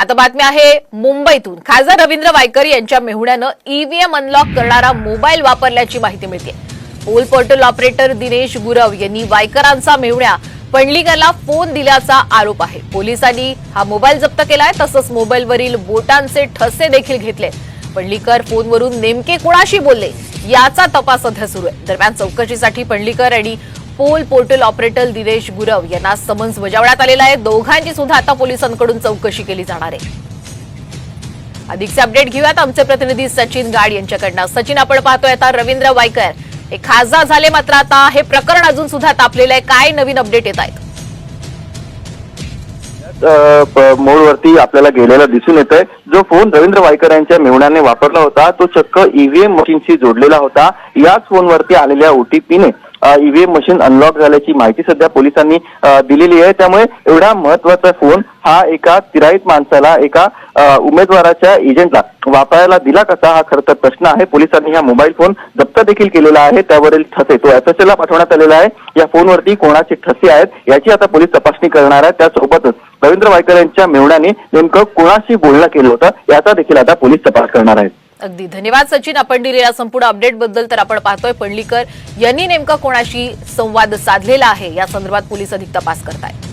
आता बातमी आहे मुंबईतून. खासदार रवींद्र वायकर यांच्या मेहुण्यानं ईव्हीएम अनलॉक करणारा मोबाईल वापरल्याची माहिती मिळते poll portal operator Dinesh Gurav यांनी वायकरांचा मेहुण्या पंडलिकरला फोन दिल्याचा आरोप आहे. पोलिसांनी हा मोबाईल जप्त केलाय तसंच मोबाईलवरील बोटांचे ठसे देखील घेतले पंडलीकर फोनवरून नेमके कुणाशी बोलले याचा तपास सध्या सुरू आहे. दरम्यान चौकशीसाठी पंडलीकर आणि poll portal operator Dinesh Gurav यांना समन्स बजावण्यात आलेला आहे. दोघांची सुद्धा आता पोलिसांकडून चौकशी केली जाणार आहे. अधिकचे अपडेट घेऊयात. आमचे प्रतिनिधी सचिन गाड यांच्याकडनं. सचिन आपण पाहतोय आता रवींद्र वायकर. हे खासदार झाले मात्र आता हे प्रकरण अजून सुद्धा तापलेलं आहे. काय नवीन अपडेट येत आहेत? मूळवरती आपल्याला गेलेला दिसून येत आहे जो फोन रवींद्र वायकर यांच्या मेहुण्याने वापरला होता तो चक्क ईव्हीएम मशीनशी जोडलेला होता. याच फोनवरती आलेल्या ओटीपीने ईव्हीएम मशीन अनलॉक झाल्याची माहिती सध्या पोलिसांनी दिलेली आहे. त्यामुळे एवढा महत्त्वाचा फोन हा एका तिराईत माणसाला एका उमेदवाराच्या एजंटला वापरायला दिला कसा? हा खरं तर प्रश्न आहे. पोलिसांनी हा मोबाईल फोन जप्त देखील केलेला आहे. त्यावरील ठसे तो एस ला पाठवण्यात आलेला आहे. या फोनवरती कोणाचे ठसे आहेत याची आता पोलीस तपासणी करणार आहे त्यासोबतच रवींद्र वायकर यांच्या मेवण्याने नेमकं कोणाशी बोलणं केलं होतं याचा देखील आता पोलीस तपास करणार आहेत. अगदी. धन्यवाद सचिन. आपण दिलेल्या संपूर्ण अपडेटबद्दल तर आपण पाहतोय. पंडलीकर यांनी नेमका कोणाशी संवाद साधलेला आहे? या संदर्भात पोलीस अधिक तपास करतायत.